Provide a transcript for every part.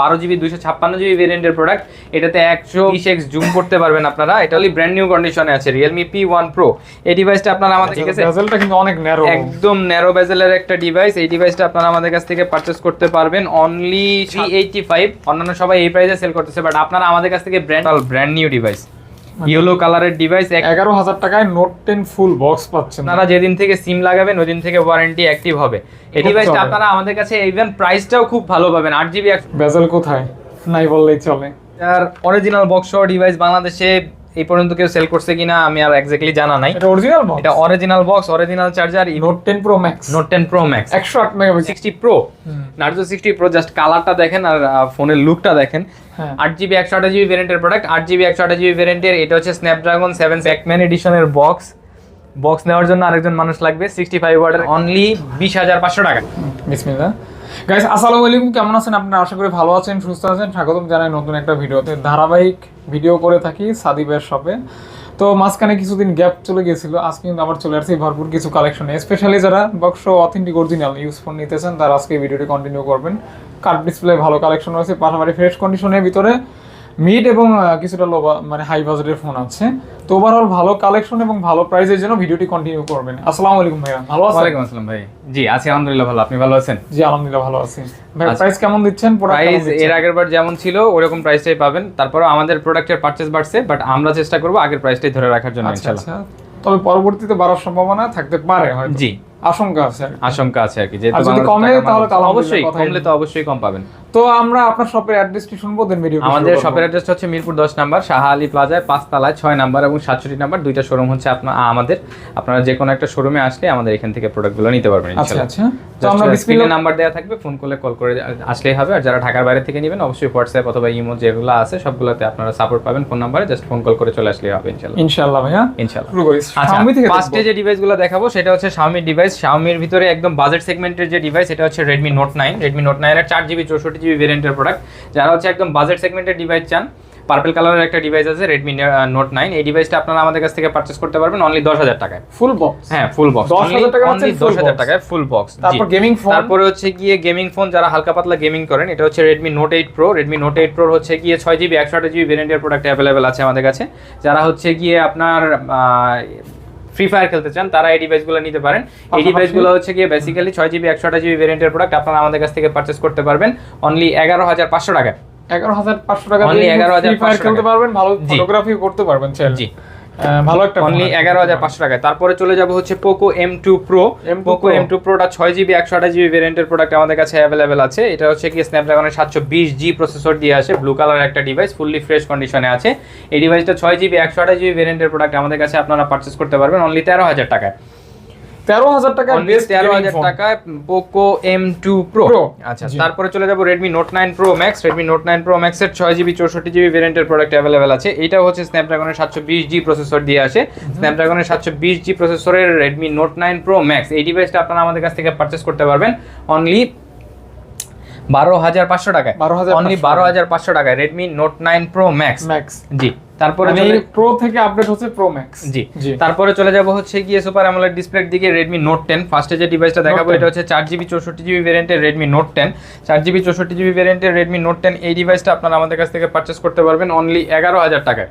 বারো জিবি দুইশো ছাপ্পান্ন জিবি ভেরিয়েন্টের প্রোডাক্ট এটাতে একশো বিশ এক্স জুম করতে পারবেন আপনারা। এটা হলি ব্র্যান্ড নিউ কন্ডিশনে আছে রিয়েলমি পি ওয়ান প্রো এই ডিভাইসটা আপনারা আমাদের ঠিক আছে বেজেলটা কিন্তু অনেক ন্যারো একদম ন্যারো বেজেলের একটা ডিভাইস এই ডিভাইসটা আপনারা আমাদের কাছ থেকে পারচেস করতে পারবেন অনলি থ্রি এইটি ফাইভ অন্যান্য সবাই এই প্রাইসে সেল করতেছে বাট আপনারা আমাদের কাছ থেকে brand brand new device yellow কালারের ডিভাইস এগারো হাজার টাকায় নোট টেন ফুল বক্স পাচ্ছেন। তারা যেদিন থেকে সিম লাগাবেন ওই দিন থেকে ওয়ারেন্টি অ্যাক্টিভ হবে। এই ডিভাইসটা আপনারা আমাদের কাছে ইভেন প্রাইসটাও খুব ভালো পাবেন আট জিবি বেজেল কোথায়? নাই বললেই চলে। আর অরিজিনাল বক্স সহ ডিভাইস বাংলাদেশে এই পর্যন্ত কেউ সেল করছে কিনা আমি আর এক্স্যাক্টলি জানা নাই। এটা অরিজিনাল বক্স এটা original box original charger Note ten Pro Max Note ten Pro Max একশো আট megapixel sixty Pro Narzo sixty Pro just কালারটা দেখেন আর ফোনের লুকটা দেখেন। হ্যাঁ। আট জিবি একশো আঠাশ জিবি ভ্যারিয়েন্টের প্রোডাক্ট আট জিবি একশো আঠাশ জিবি ভ্যারিয়েন্টের এটা হচ্ছে স্ন্যাপড্রাগন সেভেন প্যাকম্যান এডিশনের বক্স বক্স নেওয়ার জন্য আরেকজন মানুষ লাগবে সিক্সটি ফাইভ ওয়ার্ডের অনলি বিশ হাজার পাঁচশো টাকা। বিসমিল্লাহ গাইস আসসালামু আলাইকুম। কেমন আছেন আপনারা? আশা করি ভালো আছেন, সুস্থ আছেন। স্বাগতম জানাই নতুন একটা ভিডিওতে। ধারাবাহিক ভিডিও করে থাকি সাদিবের শপে তো মাঝখানে কিছুদিন গ্যাপ চলে গিয়েছিল। আজকে কিন্তু আবার চলে আসছি। ভরপুর কিছু কালেকশনে স্পেশালি যারা box authentic original use phone নিতেছেন, তারা আজকে ভিডিওটি কন্টিনিউ করবেন। কার্ড ডিসপ্লে ভালো কালেকশন রয়েছে। পাশাপাশি ফ্রেশ কন্ডিশনের ভিতরে মিড এবং কিছুটা লো মানে হাই বাজেটের ফোন আছে। তো ওভারঅল ভালো কালেকশন এবং ভালো প্রাইসের জন্য ভিডিওটি কন্টিনিউ করবেন। আসসালামু আলাইকুম ভাইয়া। ভালো আছেন? ওয়ালাইকুম আসসালাম ভাই। জি আছি আলহামদুলিল্লাহ ভালো। আপনি ভালো আছেন? জি আলহামদুলিল্লাহ ভালো আছি। ভাই আচ্ছা। প্রাইস কেমন দিচ্ছেন? প্রাইস এর আগের বার যেমন ছিল ওরকম প্রাইসটাই পাবেন। তারপরে আমাদের প্রোডাক্টের পারচেস বাড়ছে বাট আমরা চেষ্টা করব আগের প্রাইসটাই ধরে রাখার জন্য আচ্ছা ইনশাআল্লাহ। আচ্ছা। তবে পরবর্তীতে বাড়ার সম্ভাবনা থাকতে পারে হয়তো। জি। আশঙ্কা আছে আর আশঙ্কা আছে আর কি যেহেতু আর যদি কমে তাহলে অবশ্যই কমলে তো অবশ্যই কম পাবেন। তো আমরা আপনার শপের অ্যাড্রেসটি শুনব? দেন ভিডিও আমাদের শপের অ্যাড্রেস হচ্ছে মিরপুর দশ নাম্বার শাহ আলী প্লাজায় পাঁচতলায় ছয় নাম্বার এবং সাতষট্টি নাম্বার দুইটা শোরুম হচ্ছে আপনার আমাদের। আপনারা যে কোনো একটা শোরুমে আসলে আমাদের এখান থেকে প্রোডাক্টগুলো নিতে পারবেন আচ্ছা ইনশাআল্লাহ আচ্ছা। তো আমরা বিসমিল্লাহ নাম্বার দেওয়া থাকবে ফোন করলে কল করে আসলেই হবে। আর যারা ঢাকার বাইরে থেকে নেবেন অবশ্যই হোয়াটসঅ্যাপ অথবা ইমো যেগুলো আছে সবগুলোতে আপনারা সাপোর্ট পাবেন ফোন নাম্বারে জাস্ট ফোন কল করে চলে আসলেই হবে ইনশাআল্লাহ ইনশাআল্লাহ ভাইয়া। ইনশাআল্লাহ আচ্ছা ফার্স্টে। যে ডিভাইসগুলো দেখাবো সেটা হচ্ছে Xiaomi ডিভাইস Xiaomi এর ভিতরে একদম বাজেট সেগমেন্টের যে ডিভাইস এটা হচ্ছে Note 9 Redmi Note 9 এর 4 জিবি চৌষট্টি জিবি ভেরিয়েন্টের প্রোডাক্ট যারা হচ্ছে একদম বাজেট সেগমেন্টের ডিভাইস চান পার্পল কালারের একটা ডিভাইস আছে Redmi Note 9 এই ডিভাইসটা আপনারা আমাদের কাছ থেকে পারচেজ করতে পারবেন অনলি দশ হাজার টাকায়। ফুল বক্স হ্যাঁ ফুল বক্স 10,000 টাকা পাচ্ছেন দশ হাজার টাকায় ফুল বক্স তারপর গেমিং ফোন তারপরে হচ্ছে গিয়ে গেমিং ফোন যারা হালকা পাতলা গেমিং করেন এটা হচ্ছে Redmi Note eight Pro Redmi Note eight Pro হচ্ছে গিয়ে ছয় জিবি একশো আট জিবি ভেরিয়েন্টের প্রোডাক্ট অ্যাভেলেবেল আছে আমাদের কাছে। যারা হচ্ছে গিয়ে আপনার ফ্রি ফায়ার খেলতে চান তারা এই ডিভাইসগুলো নিতে পারেন। এই ডিভাইসগুলো হচ্ছে গিয়ে বেসিক্যালি ছয় জিবি একশো আট জিবি ভেরিয়েন্টের প্রোডাক্ট আপনারা আমাদের কাছ থেকে পারচেস করতে পারবেন। অনলি এগারো হাজার পাঁচশো টাকা এগারো হাজার পাঁচশো টাকা দিয়ে 11,500 ফ্রি ফায়ার খেলতে পারবেন ভালো। ফটোগ্রাফি করতে পারবেন জি। ভালো একটা অনলি এগারো হাজার পাঁচশো টাকায়। তারপরে চলে যাব হচ্ছে Poco M two Pro M2 Poco Pro। M two প্রোটা ছয় জিবি একশো আঠাশ জিবি ভেরিয়েন্টের প্রোডাক্ট আমাদের কাছে অ্যাভেলেবেল আছে। এটা হচ্ছে কি স্ন্যাপড্রাগনের সাতশো বিশ জি প্রসেসর দিয়ে আসে। ব্লু কালার একটা ডিভাইস ফুললি ফ্রেশ কন্ডিশনে আছে। এই ডিভাইসটা ছয় জিবি একশো আঠাশ জিবি ভেরিয়েন্টের প্রোডাক্ট আমাদের কাছে আপনারা পারচেস করতে পারবেন অনলি তেরো হাজার টাকায়। তেরো হাজার টাকা তেরো হাজার টাকায় পোকো এম টু প্রো আচ্ছা তারপরে চলে যাব Redmi Note nine Pro Max Redmi Note nine Pro ম্যাক্সের ছয় জিবি চৌষট্টি জিবি ভেরিয়েন্টের প্রোডাক্ট অ্যাভেলেবেল আছে। এটাও হচ্ছে স্ন্যাপড্রাগনের সাতশো বিশ জি প্রসেসর দিয়ে আসে। স্ন্যাপড্রাগনের সাতশো বিশ জি প্রসেসরের Redmi Note nine Pro Max এই ডিভাইসটা আপনারা আমাদের কাছ থেকে পারচেস করতে পারবেন। অনলি বারো হাজার পাঁচশো টাকায়। 12,500 অনলি বারো হাজার পাঁচশো টাকায় Redmi Note nine Pro Max Max G. তারপরে প্রো থেকে আপডেট হচ্ছে প্রো ম্যাক্স জি। তারপরে চলে যাব হচ্ছে গিয়ে সুপার অ্যামোলেড ডিসপ্লের দিকে রেডমি নোট টেন ফার্স্টে যে ডিভাইসটা দেখাবো এটা হচ্ছে চার জিবি চৌষট্টি জিবি ভেরিয়েন্টের রেডমি নোট টেন চার জিবি চৌষট্টি জিবি ভেরিয়েন্টের রেডমি নোট টেন এই ডিভাইসটা আপনারা আমাদের কাছ থেকে পারচেস করতে পারবেন অনলি এগারো হাজার টাকায়।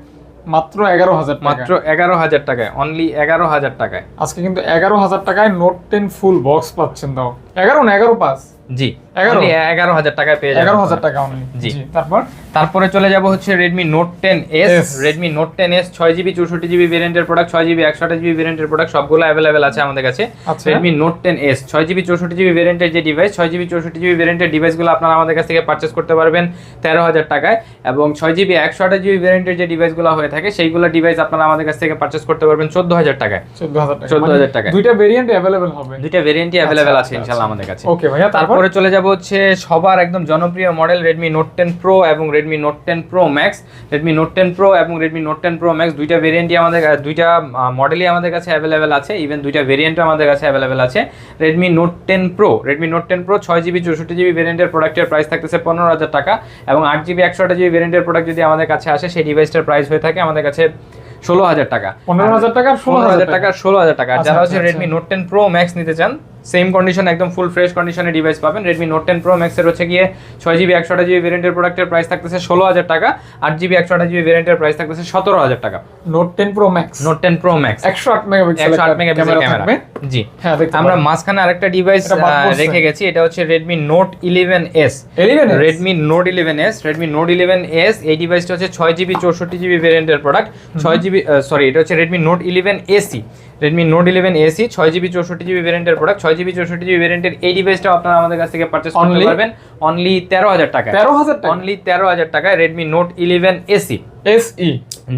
মাত্র এগারো হাজার টাকা মাত্র এগারো হাজার টাকায় অনলি এগারো হাজার টাকায়। আজকে কিন্তু এগারো হাজার টাকায় নোট টেন ফুল বক্স পাচ্ছেন দাও এগারো না এগারো পাস জি। 11? Only এগারো হাজার টাকায় পেয়ে যাবেন এগারো হাজার টাকা অনলি জি। তারপর? তারপরে চলে যাব হচ্ছে Redmi Note ten S Redmi Note ten S ছয় জিবি চৌষট্টি জিবি ভেরিয়েন্টের প্রোডাক্ট ছয় জিবি একশো জিবি ভেরিয়েন্টের প্রোডাক্ট সবগুলো অ্যাভেলেবেল আছে আমাদের কাছে। আচ্ছা। রেডমি নোট টেন এস ছয় জিবি চৌষট্টি জিবি ভেরিয়েন্টের যে ডিভাইস ছয় জিবি চৌষট্টি জিবি ভেরিয়েন্টের ডিভাইসগুলো আপনারা আমাদের কাছ থেকে পারচেস করতে পারবেন তেরো হাজার টাকায় এবং ছয় জিবি একশো আঠাশ জিবি ভেরিয়েন্টের যে ডিভাইসগুলো হয়ে থাকে সেইগুলো ডিভাইস আপনারা আমাদের কাছ থেকে পারচেস করতে পারবেন চোদ্দ হাজার টাকায়। চোদ্দ হাজার টাকা 14,000 মানে। দুইটা ভেরিয়েন্ট অ্যাভেলেবেল হবে। দুইটা ভেরিয়েন্টই অ্যাভেলেবেল আচ্ছা, আছে আচ্ছা, ইনশাল্লাহ আমাদের কাছে। ওকে ভাইয়া তারপরে? চলে যাব হচ্ছে সবার একদম জনপ্রিয় model Redmi Note ten Pro এবং Redmi Note ten Pro Max Redmi Note ten Pro এবং Redmi Note ten Pro Max দুইটা ভেরিয়েন্টই আমাদের দুইটা মডেলই আমাদের কাছে অ্যাভেলেবেল আছে। ইভেন দুইটা ভেরিয়েন্টও আমাদের কাছে অ্যাভেলেবেল আছে। Ten Pro Redmi Note ten Pro ছয় জিবি চৌষট্টি জিবি ভেরিয়েন্টের প্রোডাক্টের প্রাইস থাকতেছে পনেরো হাজার টাকা এবং আট জিবি একশো আট জিবি ভেরিয়েন্টের প্রোডাক্ট যদি আমাদের কাছে আসে সেই ডিভাইসটার প্রাইস হয়ে থাকে আমাদের কাছে ষোলো হাজার টাকা। পনেরো হাজার টাকা ষোলো হাজার টাকা। ষোলো হাজার টাকা। যারা আচ্ছা, হচ্ছে। Redmi Note ten Pro Max নিতে চান সেম কন্ডিশন একদম ফুল ফ্রেশ কন্ডিশনে ডিভাইস পাবেন। রেডমি নোট টেন প্রো ম্যাক্সের হচ্ছে গিয়ে ছয় জিবি একশো আঠাশ জিবি ভেরিয়েন্টের প্রোডাক্টের প্রাইস থাকতেছে ষোলো হাজার টাকা। আট জিবি একশো আঠাশ জিবি ভেরিয়েন্টের প্রাইস থাকতেছে সতেরো হাজার টাকা। Note ten Pro Max Note ten Pro Max একশো আট মেগাপিক্সেল একশো আট মেগাপিক্সেল ক্যামেরা জি। হ্যাঁ আমরা মাঝখানে আরেকটা ডিভাইস। রেখে গেছি। এটা হচ্ছে Redmi Note eleven S Redmi Note eleven S Redmi Note eleven S এই ডিভাইসটা হচ্ছে ছয় জিবি চৌষট্টি জিবি ভেরিয়েন্টের প্রোডাক্ট ছয় জিবি সরি এটা হচ্ছে Redmi Note eleven SE Redmi Note eleven SE ছয় জিবি চৌষট্টি জিবি ভেরিয়েন্টের প্রোডাক্ট ছয় জিবি চৌষট্টি জিবি ভেরিয়েন্টের এই ডিভাইসটাও আপনারা আমাদের কাছ থেকে পারচেস করতে? পারবেন। অনলি তেরো হাজার টাকা তেরো হাজার টাকা? অনলি তেরো হাজার টাকায় Redmi Note eleven SE S E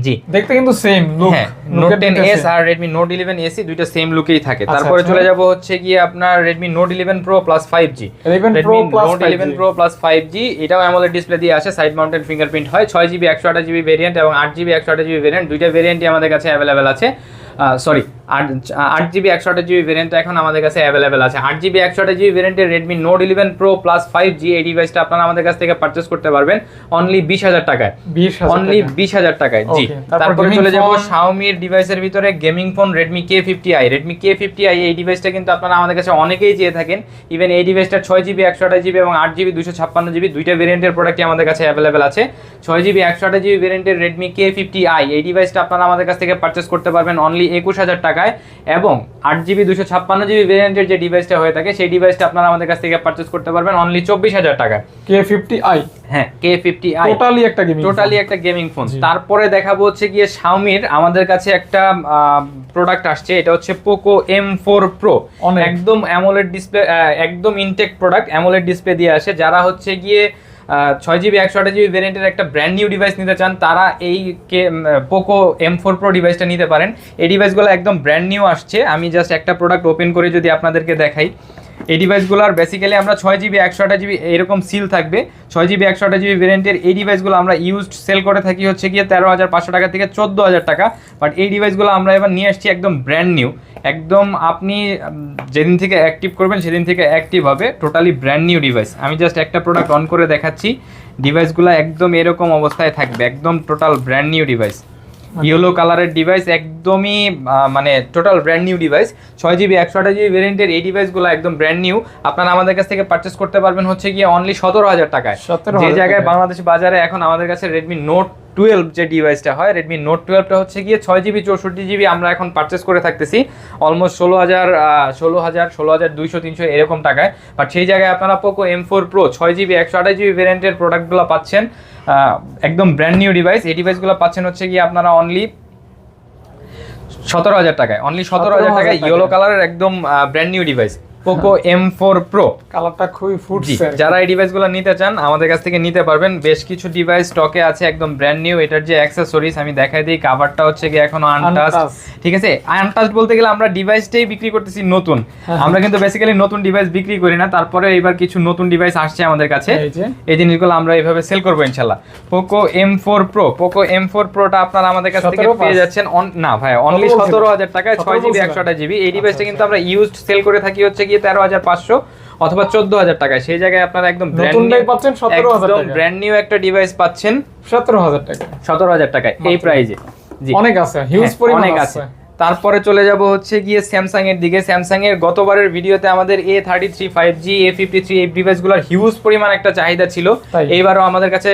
G. দেখতে কিন্তু same look Note ten S আর রেডমি নোট ইলেভেন এসি দুইটা সেম লুকেই থাকে। আচ্ছা, তারপরে আচ্ছা। চলে যাব হচ্ছে গিয়ে আপনার Redmi Note eleven Pro plus five G 11 Pro plus Note 5G eleven Pro plus five G এটাও অ্যামোলেড ডিসপ্লে দিয়ে আসে সাইড মাউন্টেড ফিঙ্গারপ্রিন্ট হয় ছয় জিবি একশো আঠাশ জিবি ভেরিয়েন্ট এবং আট জিবি একশো আঠাশ জিবি ভেরিয়েন্ট দুইটা ভেরিয়েন্টই আমাদের কাছে অ্যাভেলেবেল আছে। সরি আট আট জিবি একশো আঠাশ জিবি ভেরিয়েন্ট এখন আমাদের কাছে অ্যাভেলেবেল আছে। আট জিবি একশো আঠাশ জিবি ভেরিয়েন্টের Redmi Note eleven Pro plus five G এই ডিভাইসটা আপনারা আমাদের কাছ থেকে পারচেস করতে পারবেন অনলি বিশ হাজার টাকায়। অনলি বিশ হাজার টাকায় জি। তারপর চলে যাব? শাওমির ডিভাইসের ভিতরে gaming phone Redmi K fifty i Redmi K fifty i এই ডিভাইসটা কিন্তু আপনারা আমাদের কাছে অনেকেই চেয়ে থাকেন। ইভেন এই ডিভাইসটা ছয় জিবি একশো আঠাশ জিবি এবং আট জিবি দুশো ছাপ্পান্ন জিবি দুইটা ভেরিয়েন্টের প্রোডাক্টই আমাদের কাছে অ্যাভেলেবেল আছে। ছয় জিবি একশো আঠাশ জিবি ভেরিয়েন্টের রেডমি কে ফিফটি আই এই ডিভাইসটা আপনারা আমাদের কাছ থেকে পারচেস করতে পারবেন অনলি একুশ হাজার টাকায় এবং আট জিবি দুশো ছাপ্পান্ন জিবি ভেরিয়েন্টের যে ডিভাইসটা হয়ে থাকে সেই ডিভাইসটা আপনারা আমাদের কাছ থেকে পারচেস করতে পারবেন অনলি চব্বিশ হাজার টাকায়। কে ফিফটি আই হ্যাঁ কে ফিফটি আই টোটালি একটা গেমিং টোটালি একটা গেমিং ফোন। তারপরে দেখাবো হচ্ছে গিয়ে শাওমির আমাদের কাছে একটা প্রোডাক্ট আসছে এটা হচ্ছে পোকো এম ফোর প্রো। একদম অ্যামোলেড ডিসপ্লে একদম ইনটেক প্রোডাক্ট অ্যামোলেড ডিসপ্লে দিয়ে আসে যারা হচ্ছে গিয়ে ছয় জিবি একশো আঠাশ জিবি ভেরিয়েন্টের একটা ব্র্যান্ড নিউ ডিভাইস নিতে চান, তারা এই কে পোকো এম ফোর প্রো ডিভাইসটা নিতে পারেন। এই ডিভাইসগুলো একদম ব্র্যান্ড নিউ আসছে। আমি জাস্ট একটা প্রোডাক্ট ওপেন করে যদি আপনাদেরকে দেখাই। এই ডিভাইসগুলোর বেসিক্যালি আমরা ছয় জিবি একশো আঠাশ জিবি এরকম সিল থাকবে। ছয় জিবি একশো আঠাশ জিবি ভেরিয়েন্টের এই ডিভাইসগুলো আমরা ইউজড সেল করে থাকি হচ্ছে গিয়ে তেরো হাজার পাঁচশো টাকা থেকে চোদ্দ হাজার টাকা। বাট এই ডিভাইসগুলো আমরা এবার নিয়ে আসছি একদম ব্র্যান্ড নিউ একদম আপনি যেদিন থেকে অ্যাক্টিভ করবেন সেদিন থেকে অ্যাক্টিভ হবে টোটালি ব্র্যান্ড নিউ ডিভাইস আমি জাস্ট একটা প্রোডাক্ট অন করে দেখাচ্ছি। ডিভাইসগুলো একদম এরকম অবস্থায় থাকবে, একদম total brand new device yellow কালারের ডিভাইস একদমই মানে টোটাল ব্র্যান্ড নিউ ডিভাইস ছয় জিবি একশো আঠাশ জিবি ভেরিয়েন্টের এই ডিভাইসগুলো একদম ব্র্যান্ড নিউ আপনারা আমাদের কাছ থেকে পারচেস করতে পারবেন হচ্ছে গিয়ে অনলি সতেরো হাজার টাকায়। 17,000 যে জায়গায়। বাংলাদেশ বাজারে এখন আমাদের কাছে রেডমি নোট টুয়েলভ যে ডিভাইসটা হয় রেডমি নোট টুয়েলভটা হচ্ছে গিয়ে ছয় জিবি চৌষট্টি জিবি আমরা এখন পারচেস করে থাকতেছি। অলমোস্ট ষোলো হাজার ষোলো হাজার ষোলো হাজার দুইশো তিনশো এরকম টাকায়। বাট সেই জায়গায় আপনারা পোকো এম ফোর প্রো ছয় জিবি একশো আঠাশ জিবি ভেরিয়েন্টের প্রোডাক্টগুলো পাচ্ছেন। একদম ব্র্যান্ড নিউ ডিভাইস এই ডিভাইসগুলো পাচ্ছেন হচ্ছে গিয়ে আপনারা অনলি সতেরো হাজার টাকায়। অনলি সতেরো হাজার 17,000 টাকায় টাকায়। ইয়েলো কালারের একদম brand new device Poco M four Pro কালারটা খুবই ফুটছে যারা এই ডিভাইসগুলো নিতে চান আমাদের কাছ থেকে নিতে পারবেন। বেশ কিছু ডিভাইস স্টকে আছে একদম ব্র্যান্ড নিউ এটার যে অ্যাক্সেসরিজ আমি দেখাই দিই কাভারটা হচ্ছে কি এখনও আনটাচ ঠিক আছে? আনটাচ বলতে গেলে আমরা ডিভাইসটাই বিক্রি করতেছি নতুন। হ্যাঁ। আমরা কিন্তু বেসিক্যালি নতুন ডিভাইস বিক্রি করি না তারপরে এবার কিছু নতুন ডিভাইস আসছে আমাদের কাছে। এই জিনিসগুলো আমরা এইভাবে সেল করব ইনশাল্লাহ। Poco M four pro Poco M four প্রোটা আপনারা আমাদের কাছ থেকে পেয়ে যাচ্ছেন না ভাই অনলি সতেরো হাজার টাকায় ছয় জিবি বলছিলেন? একশো আঠাশ জিবি এই ডিভাইসটা আচ্ছা, কিন্তু আমরা ইউজড সেল করে থাকি হচ্ছে গিয়ে তেরো হাজার পাঁচশো অথবা চোদ্দ হাজার টাকায়। সেই জায়গায় আপনারা একদম পাচ্ছেন 17,000 একদম ব্র্যান্ড নিউ একটা ডিভাইস পাচ্ছেন। সতেরো হাজার টাকা। সতেরো হাজার টাকায় এই। প্রাইজে অনেক আছে হিউজ হ্যাঁ, পরিমাণ আছে। তারপরে চলে যাব হচ্ছে গিয়ে স্যামসাং এর দিকে। স্যামসাং এর গতবারের ভিডিওতে আমাদের A thirty three five G A fifty three এই ডিভাইসগুলোর হিউজ পরিমাণ একটা চাহিদা ছিল। এইবারও আমাদের কাছে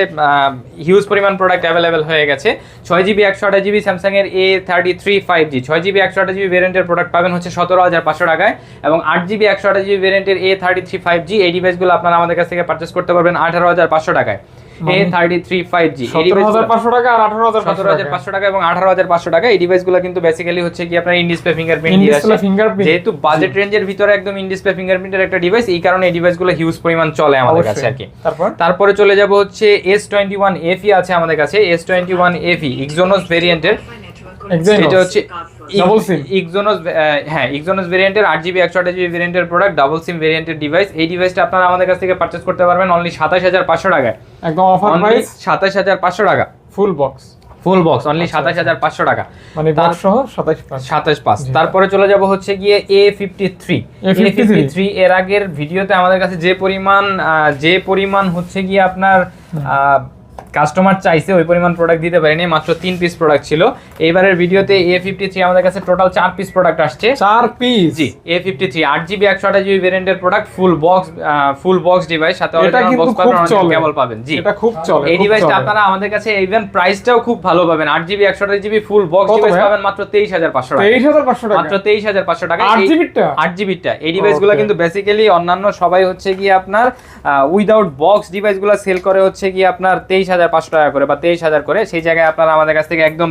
হিউজ পরিমাণ প্রোডাক্ট অ্যাভেলেবেল হয়ে গেছে। ছয় জিবি একশো আঠাশ জিবি স্যামসাং এর A thirty three five G ছয় জিবি একশো আঠাশ জিবি ভেরিয়েন্টের প্রোডাক্ট পাবেন হচ্ছে সতেরো হাজার পাঁচশো টাকায় এবং আট জিবি একশো আঠাশ জিবি ভেরিয়েন্টের A thirty three five G এই ডিভাইসগুলো আপনারা আমাদের কাছ থেকে পারচেস করতে পারবেন আঠারো হাজার পাঁচশো টাকায়। টাকা আর এবং এই ডিভাইসগুলো কিন্তু বেসিক্যালি হচ্ছে কি আপনার ইন ডিসপ্লে ফিঙ্গারপ্রিন্ট দিয়ে ইনডিসপ্লে আসে যেহেতু বাজেট রেঞ্জের ভিতরে একদম ফিঙ্গারপ্রিন্টের একটা ডিভাইস এই কারণে এই ডিভাইসগুলো হিউজ পরিমাণ চলে আমাদের কাছে আর কি। তারপর? তারপরে চলে যাব হচ্ছে এস টোয়েন্টি ওয়ান এফি আছে আমাদের কাছে। ভেরিয়েন্টের। এটা হচ্ছে হ্যাঁ ভেরিয়েন্টের আট জিবি একশো আঠাশ জিবি ভেরিয়েন্টের প্রোডাক্ট ডাবল সিম ভেরিয়েন্টের ডিভাইস এই ডিভাইসটা আপনারা আমাদের কাছ থেকে পারচেস করতে পারবেন অনলি সাতাশ হাজার পাঁচশো টাকায়। একদম অফার প্রাইস সাতাশ হাজার পাঁচশো টাকা। Full box full box only সাতাশ হাজার পাঁচশো টাকা। মানে বক্স সহ সাতাশ পাঁচ। তারপরে চলে যাব হচ্ছে গিয়ে A fifty three A fifty three এর আগের ভিডিওতে আমাদের কাছে যে পরিমাণ যে পরিমাণ হচ্ছে গিয়ে আপনার কাস্টমার চাইছে ওই পরিমাণ প্রোডাক্ট দিতে পারিনি মাত্র তিন পিস প্রোডাক্ট ছিল। এইবারের ভিডিওতে এ ফিফটি থ্রি আমাদের কাছে টোটাল চার পিস প্রোডাক্ট আসছে। চার piece G A fifty three আট জিবি একশো আঠাশ জিবি ভেরিয়েন্টের product full box full box device সাথে কেবল পাবেন জি। এটা খুব চলে এই ডিভাইসটা আপনারা আমাদের কাছে ইভেন প্রাইসটাও খুব ভালো পাবেন। আট জিবি একশো আঠাশ জিবি ফুল বক্স ডিভাইস পাবেন মাত্র তেইশ হাজার পাঁচশো টাকা। তেইশ হাজার পাঁচশো টাকা। মাত্র তেইশ হাজার পাঁচশো টাকা। আট জিবিটা আট জিবিটা এই ডিভাইসগুলো. কিন্তু বেসিক্যালি অন্যান্য সবাই হচ্ছে কি আপনার উইদাউট বক্স ডিভাইসগুলো সেল করে হচ্ছে কি আপনার তেইশ হাজার পাঁচশো টাকা করে বা তেইশ হাজার করে সেই জায়গায় আপনারা আমাদের কাছ থেকে একদম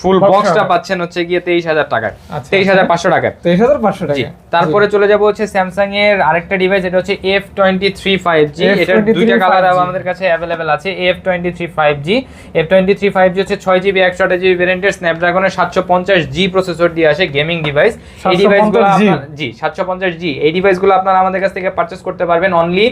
ফুল বক্সটা পাচ্ছেন হচ্ছে গিয়ে তেইশ হাজার টাকায়। আচ্ছা, তেইশ হাজার পাঁচশো টাকায়। তেইশ হাজার পাঁচশো টাকা তারপরে চলে যাব হচ্ছে স্যামসাং এর আরেকটা ডিভাইস এটা হচ্ছে F twenty three five G এটার দুইটা কালার আমাদের কাছে অ্যাভেলেবেল আছে F twenty three five G F twenty three five G হচ্ছে ছয় জিবি একশো আঠাশ জিবি ভেরিয়েন্টের স্ন্যাপড্রাগনের সাতশো পঞ্চাশ জি প্রসেসর দিয়ে আসে গেমিং ডিভাইস এই 750G ডিভাইসগুলো জি সাতশো পঞ্চাশ জি এই ডিভাইসগুলো আপনারা আমাদের কাছ থেকে পারচেস করতে পারবেন অনলি?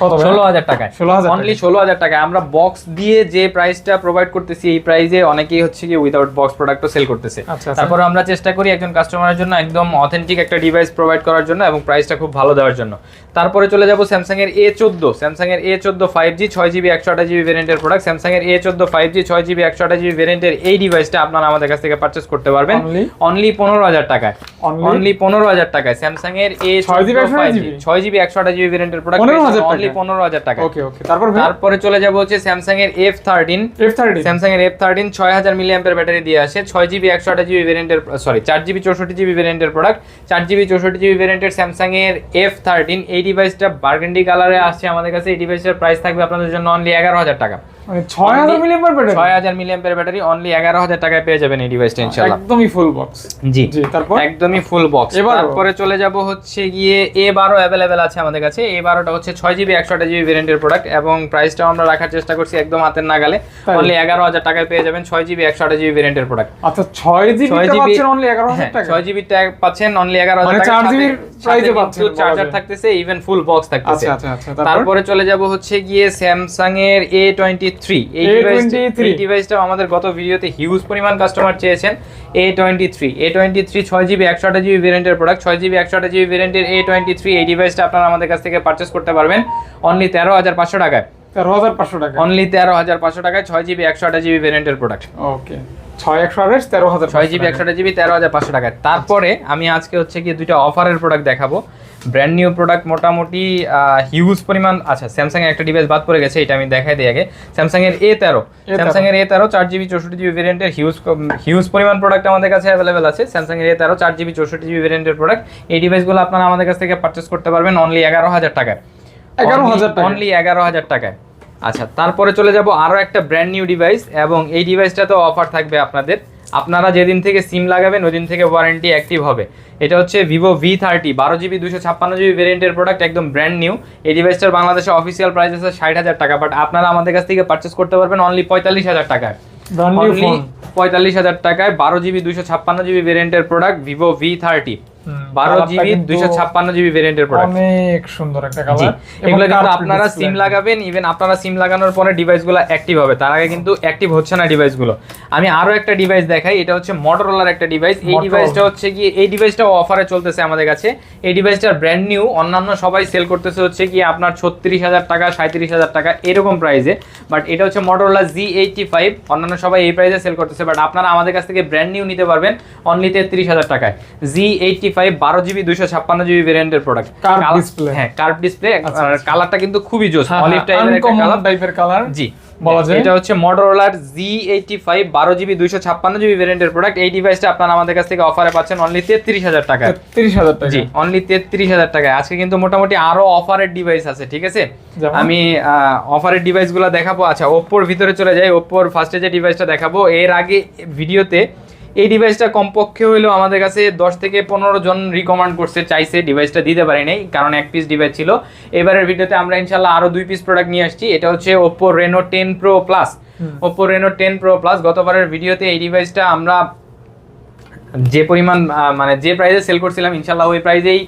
ষোলো হাজার টাকায়। অনলি ষোলো হাজার টাকায়। আমরা বক্স দিয়ে যে প্রাইসটা প্রোভাইড করতেছি এই প্রাইসে অনেকেই হচ্ছে কি উইদাউট বক্স প্রোডাক্টও সেল করতেছে। আচ্ছা, আচ্ছা। তারপরে আমরা চেষ্টা করি একজন কাস্টমারের জন্য একদম অথেন্টিক একটা ডিভাইস প্রোভাইড করার জন্য এবং প্রাইসটা খুব ভালো দেওয়ার জন্য। তারপরে চলে যাব স্যামসাং এর এ চোদ্দ। স্যামসাং এর এ চোদ্দ ফাইভ জি ছয় জিবি একশো আঠাশ জিবি ভেরিয়েন্টের প্রোডাক্ট স্যামসাং এর এ চোদ্দ ফাইভ জি ছয় জিবি একশো আঠাশ জিবি ভেরিয়েন্টের এই ডিভাইসটা আপনারা আমাদের কাছ থেকে পারচেস করতে পারবেন। অনলি পনেরো হাজার টাকায়। অনলি পনেরো হাজার টাকায়। স্যামসাং এর এ 6 জিবি 128 জিবি? ছয় জিবি একশো আঠাশ জিবি ভেরিয়েন্টের প্রোডাক্ট 15,000 অনলি? পনেরো হাজার টাকা। ওকে ওকে। তারপর তারপরে চলে যাব হচ্ছে স্যামসাং এর F thirteen F thirty Samsung এর এফ থার্টিন ছয় হাজার মিলি ব্যাটারি দিয়ে আসে। ছয় জিবি একশো আঠাশ জিবি ভেরিয়েন্টের সরি চার জিবি চৌষট্টি জিবি ভেরিয়েন্টের প্রোডাক্ট চার জিবি চৌষট্টি জিবি ভেরিয়েন্টের স্যামসাং এর এফ থার্টিন এই ডিভাইসটা বার্গেন্ডি কালারে আসছে আমাদের কাছে। এই ডিভাইসের প্রাইস থাকবে আপনাদের জন্য অনলি এগারো হাজার টাকা। মানে ব্যাটারি ছয় হাজার ব্যাটারি অনলি টাকায় পেয়ে যাবেন এই ডিভাইসটা ইনশাল্লাহ একদমই ফুল বক্স জি। জি তারপর? একদমই ফুল বক্স? তারপরে চলে যাব হচ্ছে গিয়ে এ বারো আছে আমাদের কাছে। এ বারোটা হচ্ছে ছয় জিবি একশো জিবি ভেরিয়েন্টের প্রোডাক্ট এবং প্রাইসটাও আমরা রাখার চেষ্টা করছি একদম হাতের নাগালে। অনলি এগারো হাজার টাকায় পেয়ে যাবেন ছয় জিবি একশো জিবি ভেরিয়েন্টের প্রোডাক্ট আচ্ছা ছয় জিবি ছয় জিবি পাচ্ছেন অনলি এগারো হাজার টাকা ছয় জিবি ট্যাগ পাচ্ছেন অনলি এগারো মানে হাজার চার জিবির price পাচ্ছেন, চার্জার থাকতেছে ইভেন ফুল বক্স থাকতেছে। আচ্ছা আচ্ছা আচ্ছা তারপরে? চলে যাব হচ্ছে গিয়ে স্যামসাং এর এ টোয়েন্টি থ্রি এই ডিভাইসটা A23 এই ডিভাইসটা আমাদের গত ভিডিওতে হিউজ পরিমাণ কাস্টমার চেয়েছেন। A twenty three A twenty three ছয় জিবি একশো আঠাশ জিবি ভেরিয়েন্টের প্রোডাক্ট ছয় জিবি একশো আঠাশ জিবি ভেরিয়েন্টের এ টোয়েন্টি থ্রি এই ডিভাইসটা আপনারা আমাদের কাছ থেকে পারচেস করতে পারবেন। অনলি তেরো হাজার পাঁচশো টাকায়। তেরো হাজার পাঁচশো টাকা অনলি তেরো হাজার পাঁচশো টাকায় ছয় জিবি একশো আঠাশ জিবি ভেরিয়েন্টের প্রোডাক্ট ওকে ছয় একশো আঠাশ তেরো হাজার ছয় জিবি একশো জিবি তেরো হাজার পাঁচশো টাকায়। তারপরে আমি আজকে হচ্ছে গিয়ে দুইটা অফারের প্রোডাক্ট দেখাবো। ব্র্যান্ড নিউ প্রোডাক্ট মোটামুটি হিউজ পরিমাণ আচ্ছা স্যামসাং এর একটা ডিভাইস বাদ পড়ে গেছে এটা আমি দেখাই দিই আগে। স্যামসাং এর এ তেরো। A13 স্যামসাং এর এ তেরো চার জিবি চৌষট্টি জিবি ভেরিয়েন্টের হিউজ হিউজ পরিমাণ প্রোডাক্ট আমাদের কাছে অ্যাভেলেবেল আছে। স্যামসাং এর এ তেরো চার জিবি চৌষট্টি জিবি ভেরিয়েন্টের প্রোডাক্ট এই ডিভাইসগুলো আপনারা আমাদের কাছ থেকে পারচেস করতে পারবেন অনলি এগারো হাজার টাকায়। এগারো হাজার টাকা অনলি এগারো হাজার টাকায়। আচ্ছা তারপরে চলে যাব আরও একটা ব্র্যান্ড নিউ ডিভাইস এবং এই ডিভাইসটাতেও অফার থাকবে আপনাদের। আপনারা যেদিন থেকে সিম লাগাবেন ওই দিন থেকে ওয়ারেন্টি অ্যাক্টিভ হবে। এটা হচ্ছে ভিভো ভি থার্টি বারো জিবি দুশো ছাপ্পান্ন জিবি ভেরিয়েন্টের প্রোডাক্ট একদম ব্র্যান্ড নিউ এই ডিভাইসটার বাংলাদেশে অফিসিয়াল প্রাইস আছে ষাট হাজার টাকা বাট আপনারা আমাদের কাছ থেকে পারচেস করতে পারবেন অনলি পঁয়তাল্লিশ হাজার টাকায়। পঁয়তাল্লিশ হাজার টাকায় বারো জিবি দুশো ছাপ্পান্ন জিবি ভেরিয়েন্টের প্রোডাক্ট ভিভো ভি থার্টি বারো জিবি দুশো ছাপ্পান্ন জিবি ভেরিয়েন্টের প্রোডাক্ট অনেক সুন্দর একটা কালার এগুলো কিন্তু আপনারা সিম লাগাবেন ইভেন আপনারা সিম লাগানোর পরে ডিভাইসগুলো অ্যাক্টিভ হবে। তার আগে কিন্তু অ্যাক্টিভ হচ্ছে না ডিভাইসগুলো আমি আরও একটা ডিভাইস দেখাই এটা হচ্ছে মটোরোলার একটা ডিভাইস এই ডিভাইসটা হচ্ছে কি এই ডিভাইসটাও অফারে চলতেছে আমাদের কাছে। এই ডিভাইসটার ব্র্যান্ড নিউ অন্যান্য সবাই সেল করতেছে হচ্ছে কি আপনার ছত্রিশ হাজার টাকা সাঁত্রিশ হাজার টাকা এরকম প্রাইসে বাট এটা হচ্ছে মটোরোলা জি এইটটি ফাইভ অন্যান্য সবাই এই প্রাইসে সেল করতেছে। বাট আপনারা আমাদের কাছ থেকে ব্র্যান্ড নিউ নিতে পারবেন অনলি তেত্রিশ হাজার টাকায়। জি এইটটি ফাইভ বারো জিবি দুশো ছাপ্পান্ন জিবি ভেরিয়েন্টের প্রোডাক্ট display। হ্যাঁ কার্ভ ডিসপ্লে। কালারটা কিন্তু খুবই জোস অলিভ টাইপের কালার জি। বলা যায়। এটা হচ্ছে মটোরোলার জি এইটটি ফাইভ বারো জিবি দুইশো ছাপ্পান্ন জিবি ভেরিয়েন্টের প্রোডাক্ট এই ডিভাইসটা আপনারা আমাদের কাছ থেকে অফারে পাচ্ছেন অনলি তেত্রিশ হাজার টাকা তিরিশ হাজার টাকা জি অনলি তেত্রিশ হাজার টাকায়। আজকে কিন্তু মোটামুটি আরও অফারের ডিভাইস আছে ঠিক আছে? আমি অফারের ডিভাইসগুলো দেখাবো। আচ্ছা ওপ্পোর ভিতরে চলে যাই। ওপ্পোর ফার্স্টে যে ডিভাইসটা দেখাবো এর আগে ভিডিওতে এই ডিভাইসটা কমপক্ষে হলেও আমাদের কাছে দশ থেকে পনেরো জন রিকমেন্ড করছে চাইছে ডিভাইসটা দিতে পারি নাই কারণ এক পিস ডিভাইস ছিল। এবারের ভিডিওতে আমরা ইনশাল্লাহ আরও দুই পিস প্রোডাক্ট নিয়ে আসছি এটা হচ্ছে Oppo Reno ten pro plus Oppo Reno ten pro plus গতবারের ভিডিওতে এই ডিভাইসটা আমরা যে পরিমাণ মানে যে প্রাইসে সেল করছিলাম ইনশাল্লাহ ওই প্রাইসেই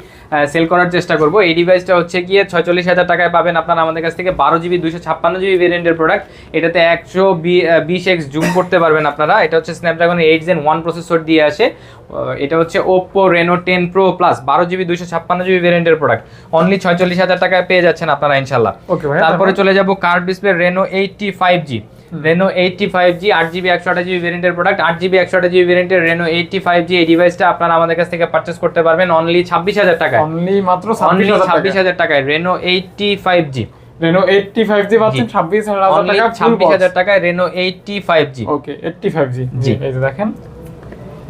সেল করার চেষ্টা করব। এই ডিভাইসটা হচ্ছে গিয়ে ছয়চল্লিশ হাজার টাকায় পাবেন আপনারা আমাদের কাছ থেকে। বারো জিবি দুশো ছাপ্পান্ন জিবি ভেরিয়েন্টের প্রোডাক্ট এটাতে একশো বিশ এক্স জুম করতে পারবেন আপনারা। এটা হচ্ছে Snapdragon eight gen one processor দিয়ে আসে। এটা হচ্ছে Oppo Reno ten pro plus বারো জিবি দুশো ছাপ্পান্ন জিবি ভেরিয়েন্টের প্রোডাক্ট অনলি ছয়চল্লিশ হাজার টাকায় পেয়ে যাচ্ছেন আপনারা ইনশাল্লাহ। ওকে তারপরে চলে যাব curved display Reno eighty five G Reno eighty five G আট জিবি একশো আঠাশ জিবি ভেরিয়েন্টের প্রোডাক্ট আট জিবি একশো আঠাশ জিবি ভেরিয়েন্টের রেনো এইটটি ফাইভ জি এই ডিভাইসটা আপনারা আমাদের কাছ থেকে পারচেস করতে পারবেন অনলি ছাব্বিশ হাজার টাকায়। অনলি মাত্র অনলি ছাব্বিশ হাজার টাকায়। Reno eighty five G Reno eighty five G পাচ্ছেন ছাব্বিশ হাজার অনলি টাকা ফুল ছাব্বিশ হাজার টাকায় Reno eighty five G okay eighty five G G. G এই যে দেখেন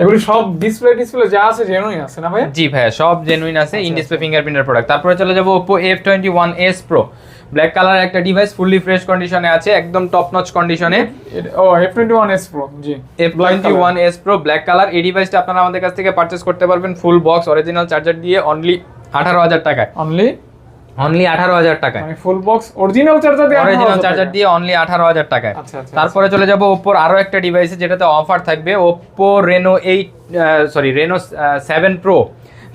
এগুলি সব ডিসপ্লে ডিসপ্লে যা আছে জেনুইন আছে না ভাই জি ভাইয়া সব জেনুইন আছে ইন ডিসপ্লে ফিঙ্গারপ্রিন্টের প্রোডাক্ট তারপরে চলে যাব Oppo F twenty one S pro black colour একটা ডিভাইস ফুললি ফ্রেশ কন্ডিশনে আছে একদম টপ নচ কন্ডিশনে ও F twenty one S pro G F twenty one S pro black colour এই ডিভাইসটা আপনারা আমাদের কাছ থেকে পারচেস করতে পারবেন ফুল বক্স অরিজিনাল চার্জার দিয়ে অনলি আঠারো হাজার টাকায়। অনলি অনলি আঠারো হাজার টাকায়। মানে ফুল বক্স অরিজিনাল চার্জার দিয়ে অরিজিনাল চার্জার দিয়ে অনলি আঠারো হাজার টাকায়। আচ্ছা আচ্ছা তারপরে চলে যাব ওপ্পোর আরও একটা ডিভাইসে যেটাতে অফার থাকবে Oppo Reno eight sorry Reno seven pro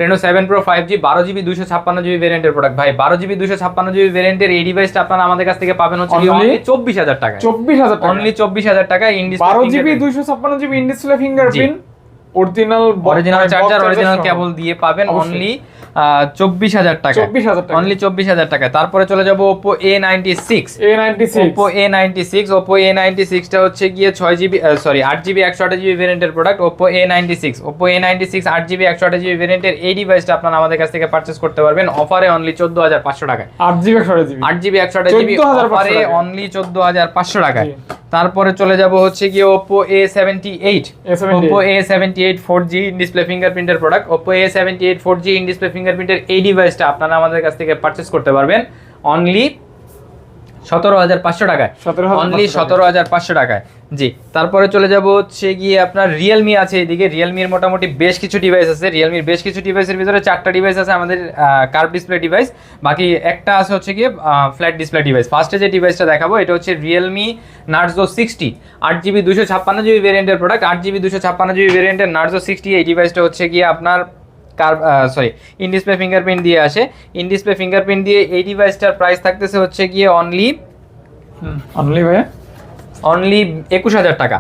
Reno seven pro five G বারো জিবি দুশো ছাপ্পান্ন জিবি ভেরিয়েন্টের প্রোডাক্ট ভাই বারো জিবি দুশো ছাপ্পান্ন জিবি ভেরিয়েন্টের এই ডিভাইসটা আপনারা আমাদের কাছ থেকে পাবেন হচ্ছে? চব্বিশ হাজার টাকা চব্বিশ হাজার অনলি চব্বিশ হাজার টাকা ইন্ডিস বারো জিবি দুশো ছাপ্পান্ন GB in display finger fingerprint original original charger original cable দিয়ে পাবেন অনলি চব্বিশ হাজার টাকা। চব্বিশ হাজার টাকা। অনলি চব্বিশ হাজার টাকা। তারপরে চলে যাব Oppo A ninety six A ninety six Oppo A ninety six Oppo A ninety সিক্সটা হচ্ছে গিয়ে ছয় জিবি সরি আট জিবি একশো আঠাশ জিবি ভেরিয়েন্টের product Oppo A ninety six Oppo A ninety six আট জিবি একশো আঠাশ জিবি ভেরিয়েন্টের এই ডিভাইসটা আপনারা আমাদের কাছ থেকে পারচেস করতে পারবেন অফারে অনলি চোদ্দ হাজার পাঁচশো টাকায়। আট জিবি একশো জিবি আট জিবি একশো আঠাশ জিবি অফারে অনলি চোদ্দ হাজার পাঁচশো টাকায়। তারপরে চলে যাব হচ্ছে গিয়ে Oppo A seventy eight Oppo A seventy eight four G display ফিঙ্গারপ্রিন্টের product Oppo A seventy eight four G in display ফিঙ্গারপ্রিন্টের এই ডিভাইসটা আপনারা আমাদের কাছ থেকে পারচেস করতে পারবেন অনলি সতেরো হাজার পাঁচশো টাকায়। অনলি সতেরো হাজার পাঁচশো টাকায়। জি তারপরে চলে যাব হচ্ছে গিয়ে আপনার রিয়েলমি আছে এদিকে। রিয়েলমির মোটামুটি বেশ কিছু ডিভাইস আছে। রিয়েলমির বেশ কিছু ডিভাইসের ভিতরে চারটা ডিভাইস আছে আমাদের কার্ভ ডিসপ্লে ডিভাইস বাকি একটা আছে হচ্ছে গিয়ে ফ্ল্যাট ডিসপ্লে ডিভাইস ফার্স্টে যে ডিভাইসটা দেখাবো এটা হচ্ছে রিয়েলমি নার্জো সিক্সটি আট জিবি দুশো ছাপ্পান্ন জিবি ভেরিয়েন্টের প্রোডাক্ট আট জিবি দুশো ছাপ্পান্ন জিবি ভেরিয়েন্টের নার্জো সিক্সটি এই ডিভাইসটা হচ্ছে গিয়ে আপনার কার সরি ইনডিসপ্লে ফিঙ্গারপ্রিন্ট দিয়ে আসে। ইনডিসপ্লে ফিঙ্গারপ্রিন্ট দিয়ে এই ডিভাইসটার প্রাইস থাকতেছে হচ্ছে গিয়ে অনলি অনলি ভাই অনলি একুশ হাজার টাকা।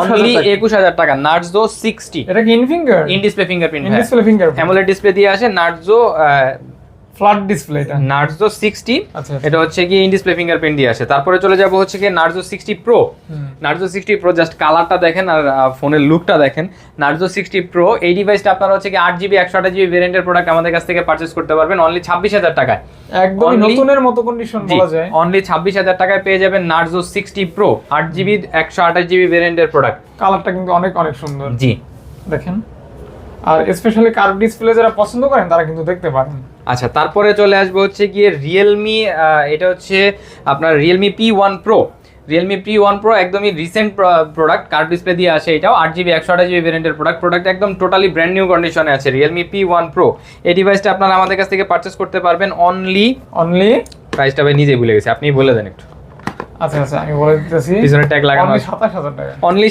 অনলি একুশ হাজার টাকা নার্জো সিক্সটি এটা কি in finger in display fingerprint in display fingerprint AMOLED display দিয়ে আসে নার্জো ফ্ল্যাট ডিসপ্লে এটা? নার্জো সিক্সটি আচ্ছা এটা হচ্ছে কি ইন ডিসপ্লে ফিঙ্গারপ্রিন্ট দিয়ে আসে। তারপরে চলে যাব হচ্ছে কি Narzo sixty pro Narzo sixty pro just কালারটা দেখেন আর ফোনের লুকটা দেখেন। নার্জো সিক্সটি প্রো এই ডিভাইসটা আপনারা হচ্ছে কি আট জিবি একশো আঠাশ জিবি ভেরিয়েন্টের প্রোডাক্ট আমাদের কাছ থেকে পারচেস করতে পারবেন অনলি ছাব্বিশ হাজার টাকায়। একদম নতুনের মতো কন্ডিশন বলা যায়। অনলি ছাব্বিশ হাজার টাকায় পেয়ে যাবেন নার্জো সিক্সটি প্রো আট জিবি একশো আঠাশ জিবি ভেরিয়েন্টের প্রোডাক্ট কালারটা কিন্তু অনেক অনেক সুন্দর। জি। দেখেন। আর স্পেশালি কার্ভ ডিসপ্লে যারা পছন্দ করেন তারা কিন্তু দেখতে পারেন। আচ্ছা তারপরে চলে আসবে হচ্ছে গিয়ে রিয়েলমি এটা হচ্ছে আপনার Realme P one pro Realme P one pro একদমই রিসেন্ট প্রোডাক্ট কার্ড ডিসপ্লে দিয়ে আসে এটাও আট জিবি একশো আঠাশ জিবি ভেরিয়েন্টের প্রোডাক্ট প্রোডাক্ট একদম টোটালি ব্র্যান্ড নিউ কন্ডিশনে আছে রিয়েলমি পি ওয়ান প্রো এই ডিভাইসটা আপনারা আমাদের কাছ থেকে পারচেস করতে পারবেন অনলি অনলি প্রাইসটা ভাই নিজেই ভুলে গেছি আপনি বলে দেন একটু। আচ্ছা আচ্ছা আমি বলে দিতেছি। পিছনে ট্যাগ লাগানো আছে। টাকা। অনলি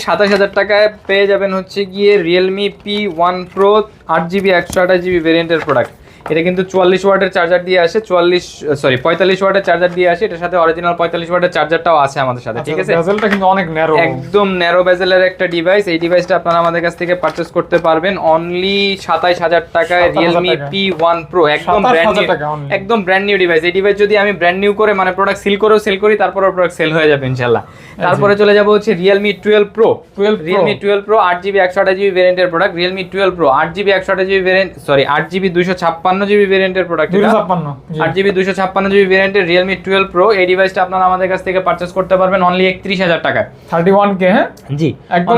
টাকায় পেয়ে যাবেন হচ্ছে গিয়ে রিয়েলমি পি ওয়ান প্রো আট জিবি একশো আঠাশ জিবি ভেরিয়েন্টের প্রোডাক্ট এটা কিন্তু চুয়াল্লিশ ওয়াটের চার্জার দিয়ে আসে চুয়াল্লিশ সরি পঁয়তাল্লিশ ওয়াটের চার্জার দিয়ে আসে এটার সাথে অরিজিনাল পঁয়তাল্লিশ ওয়াটের চার্জারটাও আছে আমাদের সাথে ঠিক আছে? বেজেলটা কিন্তু অনেক ন্যারো একদম ন্যারো বেজেলের একটা ডিভাইস এই ডিভাইসটা আপনারা আমাদের কাছ থেকে পারচেস করতে পারবেন অনলি সাতাইশ হাজার টাকায় রিয়েলমি। পি ওয়ান প্রো একদম ব্র্যান্ড নিউ একদম ব্র্যান্ড নিউ ডিভাইস এই ডিভাইস যদি আমি ব্র্যান্ড নিউ করে মানে প্রোডাক্ট সিল করেও সেল করি তারপরে প্রোডাক্ট সেল হয়ে যাবে ইনশাল্লাহ তারপরে চলে যাব হচ্ছে Realme twelve pro twelve Realme twelve pro আট জিবি একশো আঠাশ জিবি ভেরিয়েন্টের প্রোডাক্ট রিয়েলমি টুয়েলভ প্রো আট জিবি একশো আঠাশ জিবি ভেরিয়েন্ট সরি আট জিবি দুশো ছাপ্পান্ন জিবি ভেরিয়েন্টের প্রোডাক্ট ছাপ্পান্ন আট জিবি দুশো ছাপ্পান্ন জিবি ভেরিয়েন্টের রিয়েলমি টুয়েলভ প্রো এই ডিভাইসটা আপনারা আমাদের কাছ থেকে পারচেস করতে পারবেন অনলি একত্রিশ হাজার টাকায়। থার্টি ওয়ান কে হ্যাঁ? জি। একদম।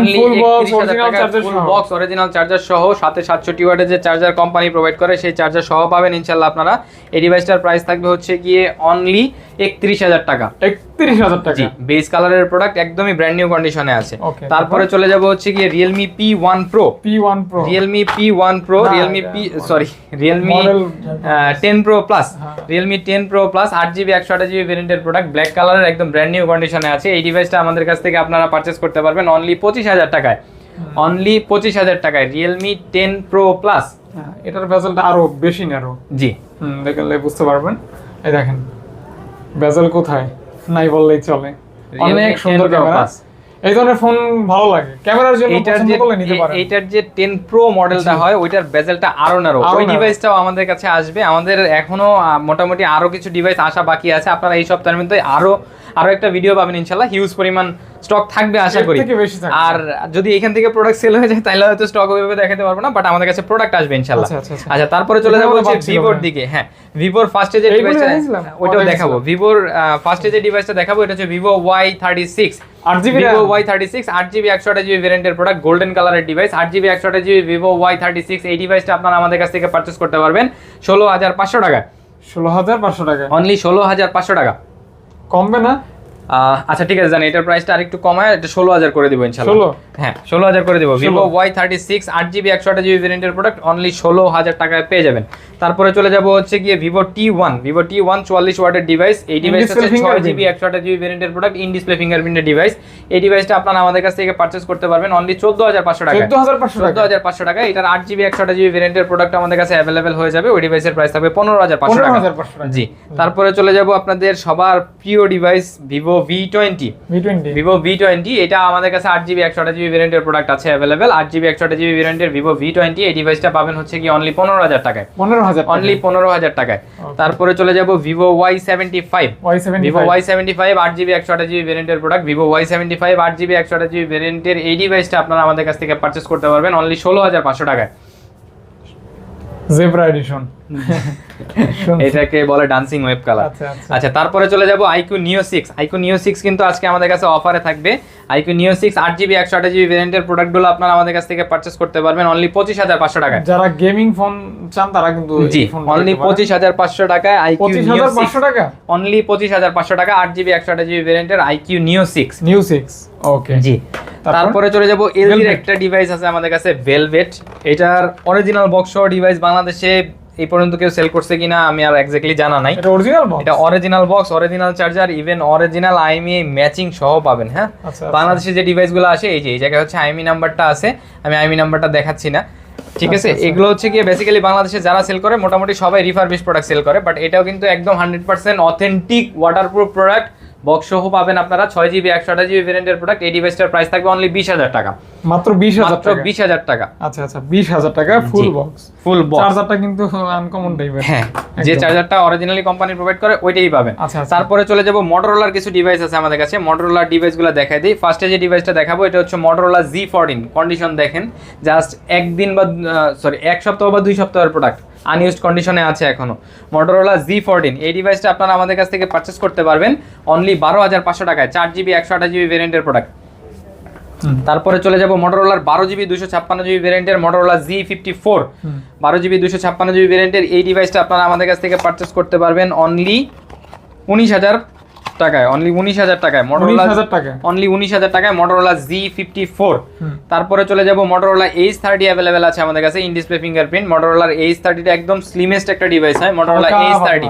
বক্স অরিজিনাল চার্জার সহ। সাথে সাতষট্টি ওয়াটের যে চার্জার কোম্পানি প্রোভাইড করে সেই চার্জার সহ পাবেন ইনশাল্লাহ আপনারা। এই ডিভাইসটার প্রাইস থাকবে হচ্ছে গিয়ে অনলি একত্রিশ হাজার টাকা। একত্রিশ হাজার জি টাকা বেস কালারের প্রোডাক্ট একদমই ব্র্যান্ড নিউ কন্ডিশনে আছে। তারপরে? চলে যাব হচ্ছে গিয়ে Realme P one pro P one pro Realme P one pro Realme P sorry Realme ten pro plus হ্যাঁ। রিয়েলমি টেন প্রো প্লাস আট জিবি একশো আঠাশ জিবি ভেরিয়েন্টের প্রোডাক্ট ব্ল্যাক কালারের একদম ব্র্যান্ড নিউ কন্ডিশনে আছে। এই ডিভাইসটা আমাদের কাছ থেকে আপনারা পারচেস করতে পারবেন অনলি পঁচিশ হাজার টাকায়। অনলি পঁচিশ হাজার টাকায় রিয়েলমি টেন প্রো প্লাস হ্যাঁ, এটার বেজেলটা আরও বেশি ন্যারো জি। দেখলে বুঝতে পারবেন। এই দেখেন বেজেল কোথায়? নাই বললেই চলে। অনেক সুন্দর ক্যামেরা। এই ধরনের ফোন ভালো লাগে। ক্যামেরার জন্য পছন্দ যে নিতে পারেন। এইটার যে 10 প্রো মডেলটা হয় ওইটার বেজেলটা আরও নারো ওই। ডিভাইসটাও আমাদের কাছে আসবে। আমাদের এখনও মোটামুটি আরও কিছু ডিভাইস আসা বাকি আছে। আপনারা এই সপ্তাহের মধ্যে আরও আরও একটা ভিডিও পাবেন ইনশাআল্লাহ হিউজ পরিমাণ স্টক থাকবে আশা করি। আর যদি এখান থেকে প্রোডাক্ট সেল হয়ে যায় তাহলে হয়তো স্টক ওইভাবে দেখাতে পারব না বাট আমাদের কাছে প্রোডাক্ট আসবে ইনশাআল্লাহ আচ্ছা, আচ্ছা, আচ্ছা। আচ্ছা তারপরে চলে যাব হচ্ছে ভিভোর। দিকে হ্যাঁ ভিভোর ফার্স্টে যে ডিভাইসটা? ওইটাও দেখাবো। ভিভোর ফার্স্টে যে ডিভাইসটা দেখাবো এটা হচ্ছে ভিভো ওয়াই থার্টি সিক্স আট GB Vivo Y thirty six আট জিবি একশো আঠাশ জিবি ভ্যারিয়েন্টের প্রোডাক্ট গোল্ডেন কালারের ডিভাইস আট জিবি একশো আঠাশ GB Vivo Y thirty six এই ডিভাইসটা আপনারা আমাদের কাছ থেকে পারচেস করতে পারবেন ষোলো হাজার পাঁচশো টাকা ষোলো হাজার পাঁচশো টাকা অনলি ষোলো হাজার পাঁচশো টাকা কমবে না আচ্ছা ঠিক আছে জানি এটার প্রাইসটা আরেকটু কমায় এটা ষোলো হাজার করে দিব ইনশাল্লাহ 16? হ্যাঁ ষোলো হাজার করে দিব। ভিভো 16 ওয়াই থার্টি সিক্স আট জিবি একশো আঠাশ জিবি ভ্যারিয়েন্টের প্রোডাক্ট অনলি ষোলো হাজার টাকায় পেয়ে যাবেন। তারপরে চলে যাব হচ্ছে গিয়ে Vivo T one Vivo T one চুয়াল্লিশ ওয়াটের ডিভাইস এই ডিভাইস হচ্ছে ছয়। জিবি একশো আঠাশ জিবি ভ্যারিয়েন্টের প্রোডাক্ট ইন ডিসপ্লে ফিঙ্গারপ্রিন্টের ডিভাইস এই ডিভাইসটা আপনারা আমাদের কাছ থেকে পারচেস করতে পারবেন অনলি চোদ্দ হাজার পাঁচশো টাকা চোদ্দ হাজার পাঁচশো চোদ্দ টাকা হাজার পাঁচশো টাকা এটার আট জিবি একশো আঠাশ জিবি ভ্যারিয়েন্টের প্রোডাক্ট আমাদের কাছে অ্যাভেলেবেল হয়ে যাবে। ওই ডিভাইসের প্রাইস থাকবে পনেরো হাজার পাঁচশো টাকা। 15,500 টাকা। জি তারপরে চলে যাব আপনাদের সবার প্রিয় device Vivo V twenty Vivo V twenty এটা আমাদের কাছে আট জিবি একশো আঠাশ জিবি ভ্যারিয়েন্টের প্রোডাক্ট আছে অ্যাভেলেবেল আট জিবি একশো আঠাশ জিবি ভ্যারিয়েন্টের ভিভো ভি টোয়েন্টি এই ডিভাইসটা পাবেন হচ্ছে কি অনলি পনেরো হাজার টাকায়। পনেরো হাজার অনলি পনেরো হাজার টাকায়। তারপরে চলে যাব Vivo Y seventy five Vivo Y seventy five আট জিবি একশো আঠাশ GB ভ্যারিয়েন্টের product Vivo Y seventy five আট জিবি একশো আঠাশ জিবি ভ্যারিয়েন্টের এই ডিভাইসটা আপনারা আমাদের কাছ থেকে পারচেস করতে পারবেন অনলি ষোলো হাজার পাঁচশো টাকায়। জেব্রা এডিশন এটাকে বলে ডান্সিং ওয়েব কালার আচ্ছা, তারপরে চলে যাব IQ Neo six IQ Neo six কিন্তু আজকে আমাদের কাছে অফারে থাকবে। আইকিউ নিও সিক্স আট জিবি একশো আঠাশ জিবি ভ্যারিয়েন্টের প্রোডাক্টগুলো আপনারা আমাদের কাছ থেকে পারচেস করতে পারবেন অনলি পঁচিশ হাজার পাঁচশো টাকায়। যারা গেমিং ফোন চান তারা কিন্তু জি অনলি পঁচিশ হাজার পাঁচশো টাকায় আইকিউ নিও পাঁচশো টাকা? অনলি পঁচিশ হাজার পাঁচশো টাকা আট জিবি একশো আঠাশ GB ভ্যারিয়েন্টের iQOO Neo six new six okay G. তারপর? চলে যাব এলজির একটা ডিভাইস আছে আমাদের কাছে ভেলভেট এটার অরিজিনাল বক্স ডিভাইস বাংলাদেশে এই পর্যন্ত কেউ সেল করছে কিনা আমি আর এক্স্যাক্টলি জানা নাই। এটা অরিজিনাল বক্স এটা original box original charger even original IMEI matching সহ পাবেন হ্যাঁ? আচ্ছা, আচ্ছা। বাংলাদেশে যে ডিভাইসগুলো আসে এই যে এই জায়গায় হচ্ছে আইএমই নাম্বারটা আছে আমি আইএমই নাম্বারটা দেখাচ্ছি না। ঠিক আছে? আচ্ছা। এগুলো হচ্ছে গিয়ে বেসিক্যালি বাংলাদেশে যারা সেল করে মোটামুটি সবাই রিফারবিশ প্রোডাক্ট সেল করে বাট এটাও কিন্তু একদম hundred percent authentic waterproof product box সহ পাবেন আপনারা ছয় জিবি একশো আঠাশ জিবি ভ্যারিয়েন্টের প্রোডাক্ট এই ডিভাইসটার প্রাইস থাকবে অনলি বিশ হাজার টাকা। মাত্র বিশ হাজার মাত্র বিশ হাজার টাকা। আচ্ছা আচ্ছা বিশ হাজার টাকা ফুল বক্স ফুল বক্স চার্জারটা কিন্তু আনকমন টাইপের হ্যাঁ যে চার্জারটা অরিজিনালি কোম্পানি প্রোভাইড করে ওইটাই পাবেন। আচ্ছা, আচ্ছা। তারপরে চলে যাব মোটরোলার কিছু ডিভাইস আছে আমাদের কাছে। মোটরোলার ডিভাইসগুলো দেখাই দিই। ফার্স্টে যে ডিভাইসটা দেখাবো এটা হচ্ছে মোটরোলা জি ফোরটিন কন্ডিশন দেখেন জাস্ট একদিন বা সরি এক সপ্তাহ বা দুই সপ্তাহের প্রোডাক্ট আনইউজড কন্ডিশনে আছে এখনও মটোরোলা জি ফোরটিন এই ডিভাইসটা আপনারা আমাদের কাছ থেকে পারচেস করতে পারবেন অনলি বারো হাজার পাঁচশো টাকায় চার জিবি একশো আঠাশ জিবি ভেরিয়েন্টের প্রোডাক্ট তারপরে চলে যাব মটোরোলার বারো জিবি দুশো ছাপ্পান্ন জিবি ভেরিয়েন্টের মটোরোলা জি ফিফটি ফোর বারো জিবি দুশো ছাপ্পান্ন জিবি ভেরিয়েন্টের এই ডিভাইসটা আপনারা আমাদের কাছ থেকে পারচেস করতে পারবেন অনলি উনিশ হাজার টাকায় অনলি উনিশ হাজার টাকায় মোটরোলা টাকা অনলি উনিশ হাজার টাকায় মোটরোলা জি ফিফটি ফোর তারপরে চলে যাব মোটরোলা এইচ থার্টি অ্যাভেলেবেল আছে আমাদের কাছে ইন ডিসপ্লে ফিঙ্গারপ্রিন্ট মোটরোলার এইচ থার্টিটা একদম স্লিমেস্ট একটা ডিভাইস হয় মোটরোলা এইচ। থার্টি।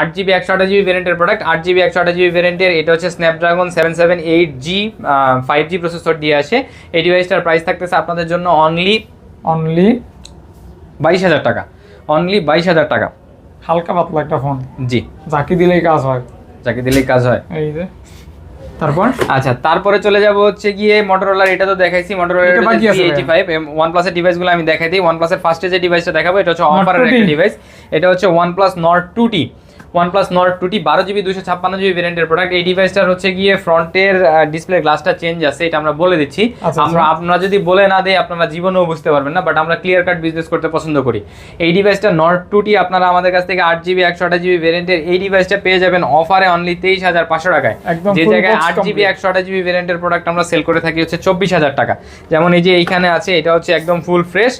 আট জিবি একশো আঠাশ জিবি ভ্যারিয়েন্টের প্রোডাক্ট আট জিবি একশো আঠাশ জিবি ভ্যারিয়েন্টের এটা হচ্ছে Snapdragon seven seven eight G five G processor দিয়ে আসে। এই ডিভাইসটার প্রাইস থাকতেছে আপনাদের জন্য অনলি অনলি বাইশ হাজার টাকা। অনলি বাইশ হাজার টাকা। হালকা পাতলা একটা ফোন জি। যাকে দিলেই কাজ হয়। টাকা দিলেই কাজ হয়। এই যে তারপর? আচ্ছা তারপরে চলে যাব হচ্ছে গিয়ে মোটরোলার এটা তো দেখাইছি মোটরোলার এটা বাকি আছে 85 OnePlus এর ডিভাইসগুলো আমি দেখাই দিই। OnePlus এর ফার্স্টে যে ডিভাইসটা দেখাবো এটা হচ্ছে অফারের একটা ডিভাইস এটা হচ্ছে OnePlus Nord 2T OnePlus not টুটি বারো জিবি দুশো ছাপ্পান্ন জিবি ভেরিয়েন্টের প্রোডাক্ট এই ডিভাইসটার হচ্ছে গিয়ে ফ্রন্টের ডিসপ্লে গ্লাসটা চেঞ্জ আছে এটা আমরা বলে দিচ্ছি। আমরা আমরা যদি বলে না দেই আপনারা জীবনেও বুঝতে পারবেন না বাট আমরা ক্লিয়ার কাট বিজনেস করতে পছন্দ করি। এই ডিভাইসটা নট টুটি আপনারা আমাদের কাছ থেকে আট জিবি একশো আঠাশ জিবি ভেরিয়েন্টের এই ডিভাইসটা পেয়ে যাবেন অফারে অনলি তেইশ হাজার পাঁচশো টাকায়। যে জায়গায় আট জিবি একশো আঠাশ জিবি ভেরিয়েন্টের প্রোডাক্ট আমরা সেল করে থাকি হচ্ছে চব্বিশ হাজার টাকা। যেমন এই যে এইখানে আছে এটা হচ্ছে একদম ফুল ফ্রেশ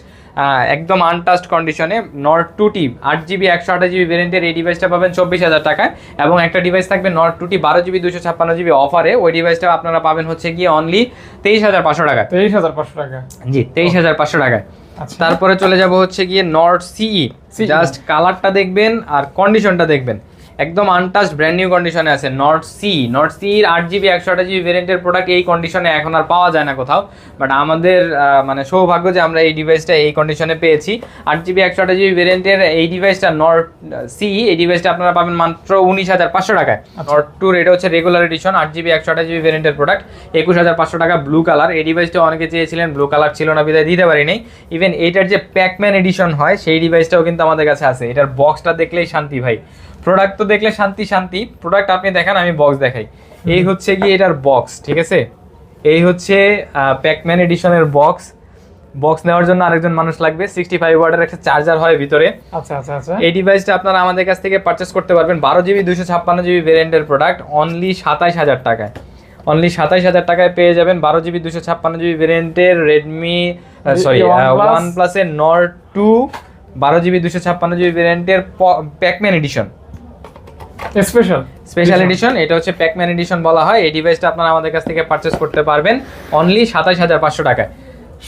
একদম আনটাস্ট কন্ডিশনে নট টু টি আট জিবি একশো আঠাশ জিবি ভ্যারিয়েন্টের এই ডিভাইসটা পাবেন চব্বিশ হাজার টাকায়। এবং একটা ডিভাইস থাকবে নট টু টি বারো জিবি দুশো ছাপ্পান্ন জিবি অফারে ওই ডিভাইসটা আপনারা পাবেন হচ্ছে গিয়ে অনলি তেইশ হাজার পাঁচশো টাকায়। তেইশ হাজার পাঁচশো টাকা জি তেইশ হাজার পাঁচশো টাকায়। আচ্ছা। তারপরে চলে যাব হচ্ছে গিয়ে নর্থ সিই জাস্ট কালারটা দেখবেন আর কন্ডিশনটা দেখবেন। একদম আনটাচড ব্র্যান্ড নিউ কন্ডিশনে আছে। নট সি নট সির আট জিবি একশো আঠাশ জিবি ভেরিয়েন্টের প্রোডাক্ট এই কন্ডিশনে এখন আর পাওয়া যায় না কোথাও। বাট আমাদের মানে সৌভাগ্য যে আমরা এই ডিভাইসটা এই কন্ডিশনে পেয়েছি। আট জিবি একশো আঠাশ জিবি ভেরিয়েন্টের এই ডিভাইসটা নট সি এই ডিভাইসটা আপনারা পাবেন মাত্র উনিশ হাজার পাঁচশো টাকায়। নট টুর এটা হচ্ছে রেগুলার এডিশন আট জিবি একশো আঠাশ জিবি ভেরিয়েন্টের প্রোডাক্ট একুশ হাজার পাঁচশো টাকা ব্লু কালার এই ডিভাইসটা অনেকে চেয়েছিলেন ব্লু কালার ছিল না বিদায় দিতে পারিনি। ইভেন এইটার যে প্যাকম্যান এডিশন হয় সেই ডিভাইসটাও কিন্তু আমাদের কাছে আছে। এটার বক্সটা দেখলেই শান্তি ভাই। প্রোডাক্ট তো দেখলে শান্তি শান্তি। প্রোডাক্ট আপনি দেখান আমি বক্স দেখাই। এই হচ্ছে কি এটার বক্স ঠিক আছে? এই হচ্ছে প্যাকম্যান এডিশনের বক্স বক্স নেওয়ার জন্য আরেকজন মানুষ লাগবে সিক্সটি ফাইভ ওয়ার্ডের একটা চার্জার হয় ভিতরে। আচ্ছা আচ্ছা আচ্ছা। এই ডিভাইসটা আপনারা আমাদের কাছ থেকে পারচেস করতে পারবেন। বারো জিবি দুশো ছাপ্পান্ন জিবি ভেরিয়েন্টের প্রোডাক্ট অনলি সাতাইশ হাজার টাকায়। অনলি সাতাইশ হাজার টাকায় পেয়ে যাবেন বারো জিবি দুশো ছাপ্পান্ন জিবি ভেরিয়েন্টের রেডমি সরি OnePlus- ওয়ান প্লাসের নট টু বারো জিবি দুশো ছাপ্পান্ন জিবি ভেরিয়েন্টের Pacman edition special special edition এটা হচ্ছে প্যাকম্যান এডিশন বলা হয়। এই ডিভাইসটা আপনারা আমাদের কাছ থেকে পারচেস করতে পারবেন অনলি সাতাশ হাজার পাঁচশো টাকায়।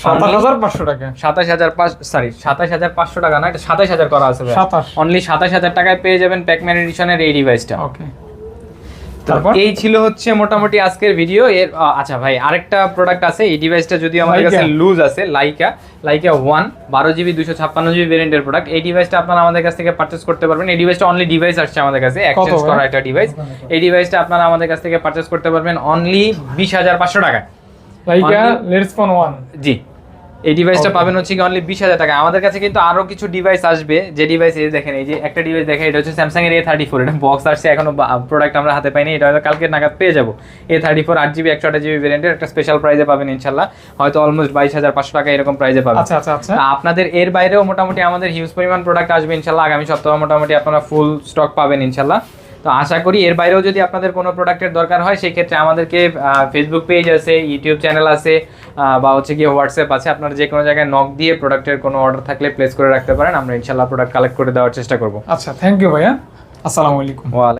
সাতাশ হাজার পাঁচশো টাকা? সাতাশ হাজার পাঁচ সরি সাতাশ হাজার পাঁচশো টাকা না এটা সাতাশ হাজার করা আছে অনলি সাতাশ। হাজার টাকায় পেয়ে যাবেন প্যাকম্যান এডিশনের এই ডিভাইসটা ওকে তারপর? এই ছিল হচ্ছে মোটামুটি আজকের ভিডিও এর আচ্ছা ভাই আরেকটা প্রোডাক্ট আছে। এই ডিভাইসটা যদি আমাদের কাছে লুজ আছে লাইকা লাইকা ওয়ান বারো জিবি দুশো ছাপ্পান্ন জিবি ভেরিয়েন্টের প্রোডাক্ট এই ডিভাইসটা আপনারা আমাদের কাছ থেকে পারচেস করতে পারবেন। এই ডিভাইসটা অনলি ডিভাইস আসছে আমাদের কাছে এক্সচেঞ্জ করা? একটা ডিভাইস এই ডিভাইসটা আপনারা আমাদের কাছ থেকে পারচেস করতে পারবেন অনলি বিশ হাজার পাঁচশো টাকা লাইকা লেটস ফোন ওয়ান জি। এই ডিভাইসটা পাবেন হচ্ছে কি অনলি বিশ হাজার টাকা। আমাদের কাছে কিন্তু আরও কিছু ডিভাইস আসবে। যে ডিভাইস এই দেখেন এই যে একটা ডিভাইস দেখেন এটা হচ্ছে স্যামসাং এর এ থার্টি ফোর এটা বক্স আসছে এখনও প্রোডাক্ট আমরা হাতে পাইনি। এটা হয়তো কালকে নাগাদ পেয়ে যাব। এ থার্টি ফোর আট জিবি একশো আট জিবি ভেরিয়েন্টের একটা স্পেশাল প্রাইজে পাবেন ইনশাল্লাহ। হয়তো অলমোস্ট বাইশ হাজার পাঁচশো টাকা এরকম প্রাইজে পাবেন। আচ্ছা আচ্ছা আচ্ছা। আপনাদের এর বাইরেও মোটামুটি আমাদের হিউজ পরিমাণ প্রোডাক্ট আসবে ইনশাল্লাহ। আগামী সপ্তাহে মোটামুটি আপনারা ফুল স্টক পাবেন ইনশাল্লাহ। তো আশা করি এর বাইরেও যদি আপনাদের কোনো প্রোডাক্টের দরকার হয় সেই ক্ষেত্রে আমাদেরকে ফেসবুক পেজ আছে ইউটিউব চ্যানেল আছে বা হচ্ছে গিয়ে হোয়াটসঅ্যাপ আছে। আপনারা যে কোনো জায়গায় নক দিয়ে প্রোডাক্টের কোনো অর্ডার থাকলে প্লেস করে রাখতে পারেন। আমরা ইনশাল্লাহ প্রোডাক্ট কালেক্ট করে দেওয়ার চেষ্টা করব। আচ্ছা থ্যাংক ইউ ভাইয়া। আসসালামু আলাইকুম।